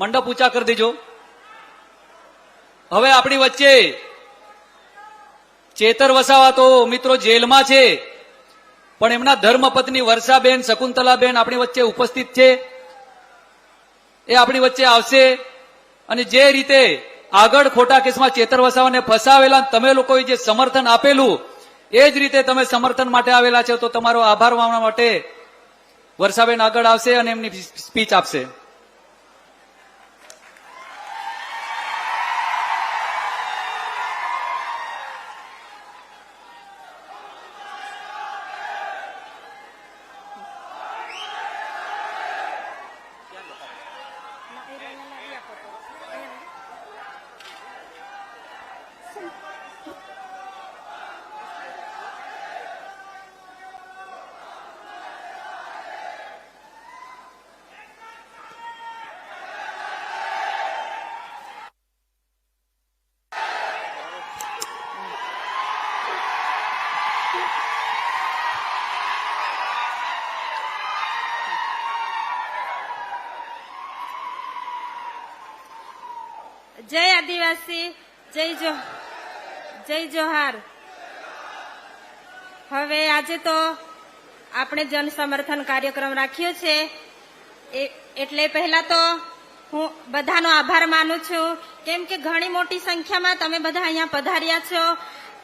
મંડપ ઊંચા કરી દેજો. હવે આપણી વચ્ચે ચેતર વસાવા તો મિત્રો જેલમાં છે. પણ એમના ધર્મપત્ની વર્ષાબેન, શકુંતલાબેન આપણી વચ્ચે ઉપસ્થિત છે. એ આપણી વચ્ચે આવશે અને જે રીતે આગળ ખોટા કેસમાં ચેતર વસાવાને ફસાવેલા, તમે લોકોએ જે સમર્થન આપેલું, એ જ રીતે તમે સમર્થન માટે આવેલા છો, તો તમારો આભાર માનવા માટે વર્ષાબેન આગળ આવશે અને એમની સ્પીચ આપશે. જય આદિવાસી, જય જો, જય જોહાર. હવે આજે તો આપણે જન સમર્થન કાર્યક્રમ રાખ્યો છે. એટલે પહેલા તો હું બધાનો આભાર માનું છું. કેમ કે ઘણી મોટી સંખ્યામાં તમે બધા અહીંયા પધાર્યા છો.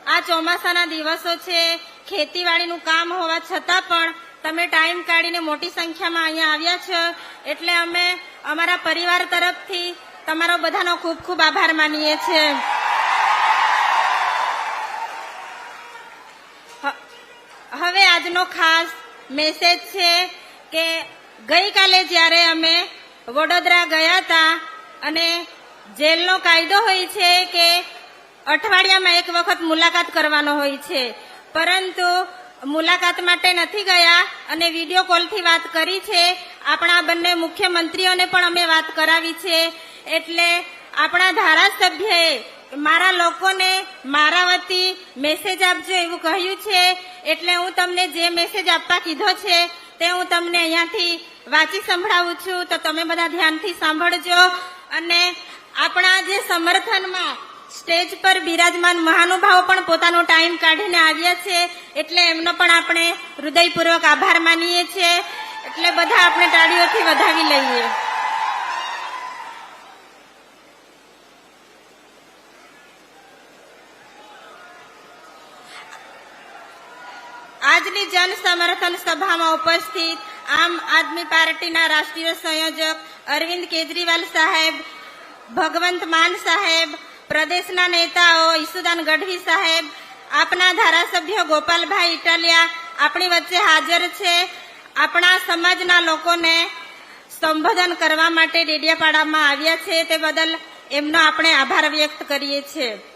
આ ચોમાસાના દિવસો છે. ખેતીવાડીનું કામ હોવા છતાં પણ તમે ટાઈમ કાઢીને મોટી સંખ્યામાં અહીંયા આવ્યા છો. એટલે અમે અમારા પરિવાર તરફથી તમારો બધાનો ખૂબ ખૂબ આભાર માનીએ છીએ. હવે આજનો ખાસ મેસેજ છે કે ગઈકાલે જ્યારે અમે વડોદરા ગયા હતા અને જેલનો કાયદો હોય છે કે અઠવાડિયામાં એક વખત મુલાકાત કરવાનો હોય છે. પરંતુ મુલાકાત માટે નથી ગયા અને વીડિયો કોલથી વાત કરી છે. આપણા બંને મુખ્યમંત્રીઓને પણ અમે વાત કરાવી છે. એટલે આપણા ધારાસભ્યએ મારા લોકોને મારા વતી મેસેજ આપજો એવું કહ્યું છે. એટલે હું તમને જે મેસેજ આપવા કીધો છે તે હું તમને અહીંયાથી વાંચી સંભળાવું છું. તો તમે બધા ધ્યાનથી સાંભળજો. અને આપણા જે સમર્થનમાં સ્ટેજ પર બિરાજમાન મહાનુભાવો પણ પોતાનો ટાઈમ કાઢીને આવ્યા છે. એટલે એમનો પણ આપણે હૃદયપૂર્વક આભાર માનીએ છીએ. એટલે બધા આપણે તાળીઓથી વધાવી લઈએ. જન સમર્થન સભામાં ઉપસ્થિત આમ આદમી પાર્ટીના રાષ્ટ્રીય સંયોજક અરવિંદ કેજરીવાલ સાહેબ, ભગવંત માન સાહેબ, પ્રદેશના નેતાઓ ઈસુદાન ગઢવી સાહેબ, આપના ધારાસભ્ય ગોપાલભાઈ ઇટાલિયા આપણી વચ્ચે હાજર છે. આપણા સમાજના લોકોને સંબોધન કરવા માટે ડેડિયાપાડામાં આવ્યા છે. તે બદલ એમનો આપણે આભાર વ્યક્ત કરીએ છીએ.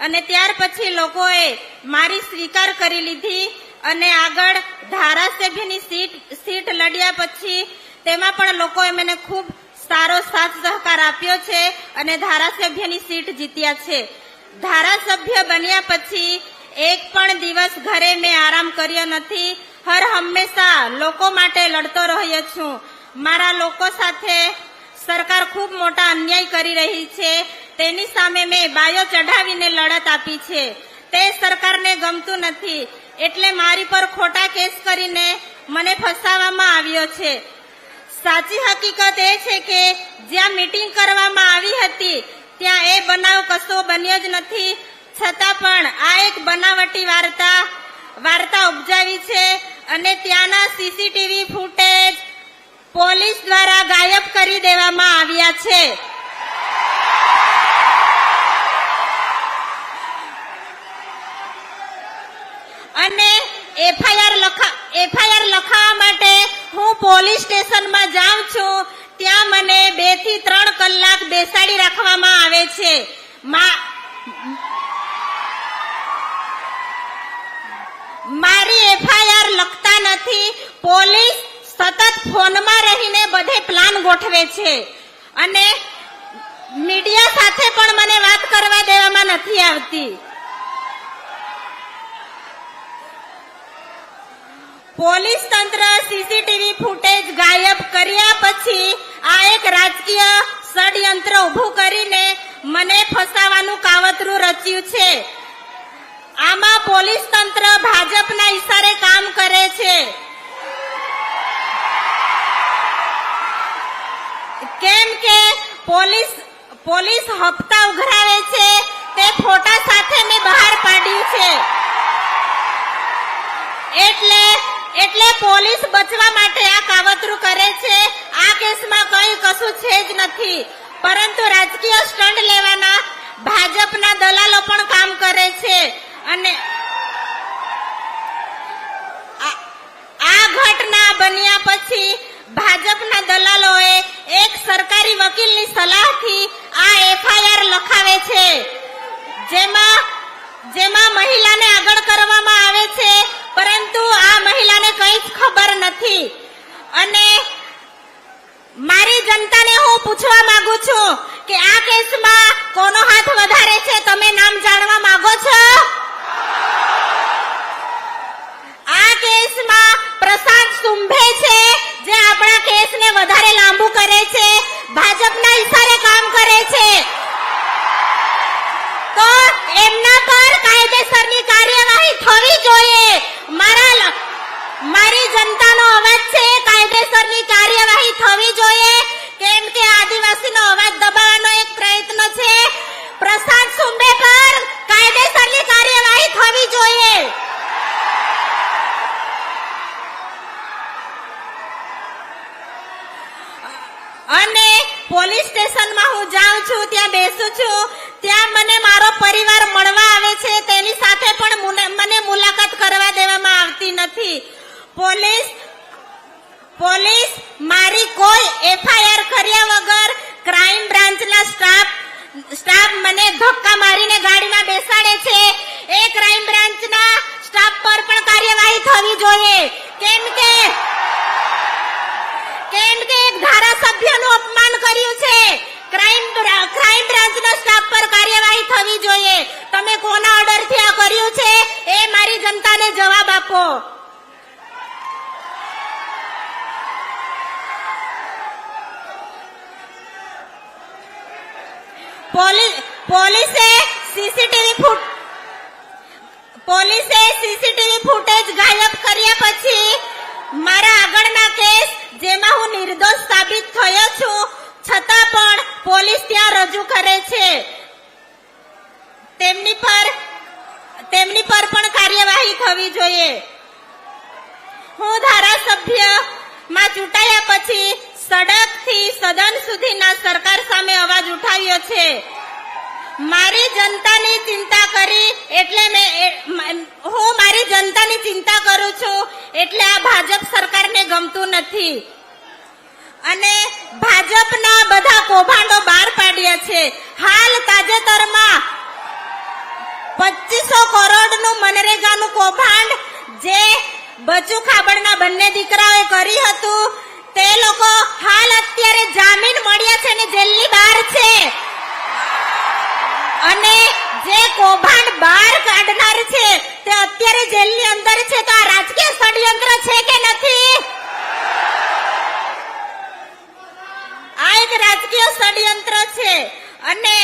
અને ત્યાર પછી લોકોએ મારી સ્વીકાર કરી લીધી અને આગળ ધારાસભ્યની સીટ સીટ લડ્યા પછી તેમાં પણ લોકોએ મને ખૂબ સારો સાથ સહકાર આપ્યો છે અને ધારાસભ્યની સીટ જીત્યા છે. ધારાસભ્ય બન્યા પછી એક પણ દિવસ ઘરે મેં આરામ કર્યો નથી. હર હંમેશા લોકો માટે લડતો રહ્યો છું. મારા લોકો સાથે સરકાર ખૂબ મોટા અન્યાય કરી રહી છે. તેની સામે મેં બાયો ચઢાવીને લડત આપી છે. તે સરકારને ગમતું નથી. એટલે મારી પર ખોટા કેસ કરીને મને ફસાવવામાં આવ્યો છે. સાચી હકીકત એ છે કે જ્યાં મીટિંગ કરવામાં આવી હતી, ત્યાં એ બનાવ કશો બન્યો જ નથી. છતાં પણ આ એક બનાવટી વાર્તા વાર્તા ઉપજાવી છે અને ત્યાંના સીસીટીવી ફૂટેજ પોલીસ દ્વારા ગાયબ કરી દેવામાં આવ્યા છે અને એફઆઈઆર લખા લખાવવા માટે હું પોલીસ સ્ટેશનમાં જાઉં છું. ત્યાં મને બેથી ત્રણ કલાક બેસાડી રાખવામાં આવે છે. મારી એફઆઈઆર લખતા નથી. પોલીસ સતત ફોનમાં રહીને બધે પ્લાન ગોઠવે છે. અને મીડિયા સાથે પણ મને વાત કરવા દેવામાં નથી આવતી. પોલીસ તંત્ર સીસીટીવી ફૂટેજ ગાયબ કર્યા પછી આ એક રાજકીય ષડયંત્ર ઊભું કરીને મને ફસાવાનું કાવતરું રચ્યું છે. આમાં પોલીસ તંત્ર ભાજપના ઈશારે કામ કરે છે. કેમ કે પોલીસ પોલીસ હપ્તા ઉઘરાવે છે, તે ફોટા સાથે મેં બહાર પાડ્યું છે. એટલે એટલે પોલીસ બચવા માટે આ કાવતરું કરે છે. આ કેસમાં કઈ કશું છે જ નથી. પરંતુ રાજકીય સ્ટન્ટ લેવાના ભાજપના દલાલો પણ કામ કરે છે. અને આ- ઘટના બન્યા પછી ભાજપના દલાલોએ એક સરકારી વકીલની સલાહથી આ એફઆઈઆર લખાવે છે. જેમાં જેમાં મહિલાને આગળ કરવામાં આવે છે. પરંતુ આ મહિલાને કંઈ ખબર નથી. અને મારી જનતાને હું પૂછવા માંગુ છું કે આ કેસમાં કોનો હાથ વધારે છે, તમે નામ જાણવા માંગો છો? આ કેસમાં પ્રશાંત સુંભે છે, જે આપણા કેસને વધારે લાંબુ કરે છે, ભાજપના ઈશારે કામ કરે છે. તો એમના પર કાયદેસરની કાર્યવાહી થવી જોઈએ. બેસું છું, ત્યાં મને મારો પરિવાર મળવા આવે છે, તેની સાથે પણ મને મુલાકાત કરવા દેવામાં આવતી નથી. પોલીસ પોલીસ મારી કોઈ એફઆઈઆર કર્યા વગર ક્રાઇમ બ્રાન્ચના સ્ટાફ સ્ટાફ મને ધક્કા મારીને ગાડીમાં બેસાડે છે. એ ક્રાઇમ બ્રાન્ચના સ્ટાફ પર પણ કાર્યવાહી થવી જોઈએ કેમ કે કેમ કે એક ધારાસભ્યનું અપમાન કર્યું છે ક્રાઇમ બ્રા- ક્રાઇમ બ્રાન્ચના સ્ટાફ પર કાર્યવાહી થવી જોઈએ તમે કોના ઓર્ડરથી આ કર્યું છે એ જનતાને જવાબ આપો. પોલીસે સીસીટીવી ફૂટ, પોલીસે સીસીટીવી ફૂટેજ ગાયબ કર્યા પછી મારા આગળના કેસ, જેમાં હું નિર્દોષ સાબિત થયો છું, છતાં પણ પોલીસ ત્યાં રજૂ કરે છે. તેમની પર તેમની પર પણ કાર્યવાહી થવી જોઈએ. હું ધારાસભ્યમાં ચૂંટાયા પછી સડકથી સદન સુધીના સરકાર સામે અવાજ ઉઠાવ્યો છે. મારી જનતાની ચિંતા કરી એટલે મેં હું મારી જનતાની ચિંતા કરું છું એટલે આ ભાજપ સરકારને ગમતું નથી. અને ભાજપના બધા કૌભાંડો બહાર પાડ્યા છે. હાલ તાજેતરમાં મનરેગાનું કૌભાંડ જે બચુ ખાબડના બંને દીકરાઓએ કરી હતું, તે લોકો હાલ અત્યારે જામીન મળ્યા છે ને જેલની બહાર છે. અને જે કૌભાંડ બહાર કાઢનાર છે, તે અત્યારે જેલની અંદર છે. તો આ રાજકીય ષડયંત્ર છે કે નથી? આ એક રાજકીય ષડયંત્ર છે. અને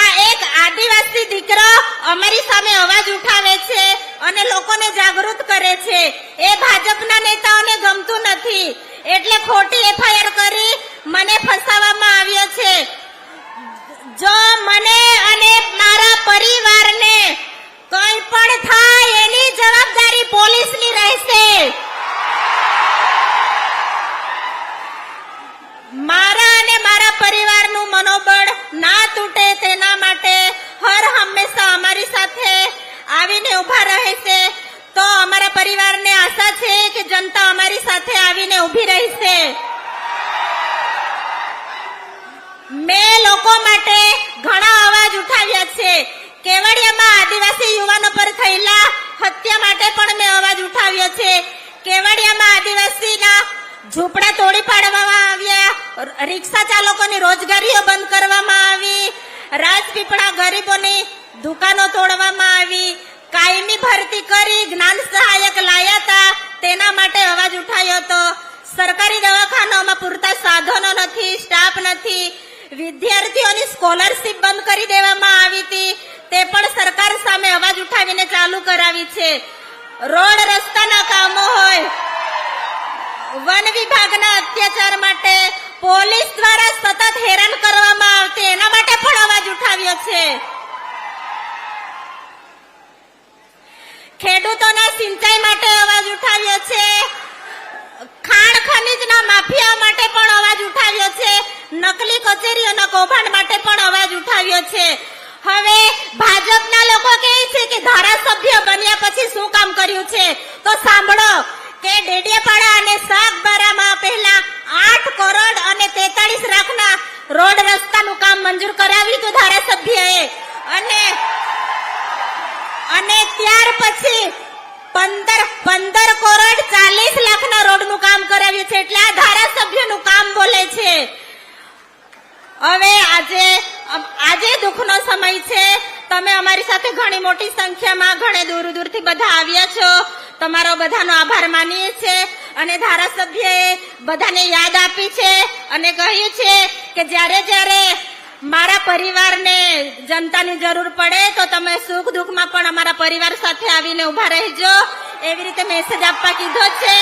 આ એક આદિવાસી દીકરો અમારી સામે અવાજ ઉઠાવે છે અને લોકોને જાગૃત કરે છે. એ ભાજપના નેતાઓને ગમતું નથી. એટલે ખોટી એફઆઈઆર કરી મને ફસાવવામાં આવ્યો છે. જો મને અને મારા પરિવારને મેં લોકો માટે ઘણા અવાજ ઉઠાવ્યા છે. કેવડિયામાં આદિવાસી યુવાનો પર થયેલા હત્યા માટે પણ મેં અવાજ ઉઠાવ્યો છે. કેવડિયામાં આદિવાસીના ઝૂંપડા તોડી પાડવામાં આવ્યા રિક્ષા ચાલકોની રોજગારીઓ બંધ કરવામાં આવી, રાજપીપળા ગરીબોની દુકાનો તોડવામાં આવી, કાયમી ભરતી કરી જ્ઞાન સહાયક લાયા હતા તેના માટે અવાજ ઉઠાવ્યો હતો. સરકારી દવાખાનાઓમાં પૂરતા સાધનો નથી, સ્ટાફ નથી વિદ્યાર્થીઓની સ્કોલરશીપ બંધ કરી દેવામાં આવી હતી. તે પણ સરકાર સામે અવાજ ઉઠાવીને ચાલુ કરાવી છે. રોડ રસ્તાના કામો હોય. વન વિભાગના અત્યાચાર માટે પોલીસ દ્વારા સતત હેરાન કરવામાં આવતી. એના માટે પણ અવાજ ઉઠાવ્યો છે. ખેડૂતોના સિંચાઈ માટે અવાજ ઉઠાવ્યો છે. માફિયા માટે પણ અવાજ ઉઠાવ્યો છે, નકલી કચેરીઓના કૌભાંડ માટે પણ અવાજ ઉઠાવ્યો છે. હવે ભાજપના લોકો કહે છે કે ધારાસભ્ય બન્યા પછી શું કામ કર્યું છે? તો સાંભળો કે ડેડિયાપાડા અને સાગબારામાં પહેલા આઠ કરોડ અને તેતાળીસ લાખના રોડ રસ્તાનું કામ મંજૂર કરાવ્યું હતું ધારાસભ્યએ. અને અને ત્યાર પછી પંદર પંદર કરોડ ચાલીસ લાખના રોડનું કામ કરાવ્યું છે એટલે આ ધારાસભ્યનું કામ બોલે છે. હવે આજે આજે દુઃખનો સમય છે. તમે અમારી સાથે ઘણી મોટી સંખ્યામાં ઘણે દૂર દૂરથી બધા આવ્યા છો. તમારો બધાનો આભાર માનીએ છે અને ધારાસભ્યએ બધાને યાદ આપી છે અને કહ્યું છે કે જ્યારે જ્યારે મારા પરિવારને જનતાની જરૂર પડે તો તમે સુખ દુઃખમાં પણ અમારા પરિવાર સાથે આવીને ઊભા રહેજો. એવી રીતે મેસેજ આપવા કીધો છે.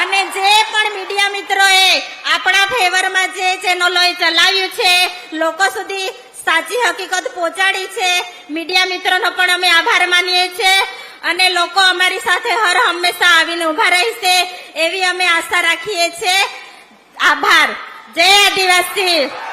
અને જે પણ મીડિયા મિત્રોએ આપણા ફેવરમાં જે ચેનલોએ ચલાવ્યું છે, લોકો સુધી સાચી હકીકત પહોંચાડી છે. મીડિયા મિત્રોનો પણ અમે આભાર માનીએ છીએ અને લોકો અમારી સાથે હર હંમેશા આવીને ઊભા રહેશે એવી અમે આશા રાખીએ છીએ આભાર. જય આદિવાસી.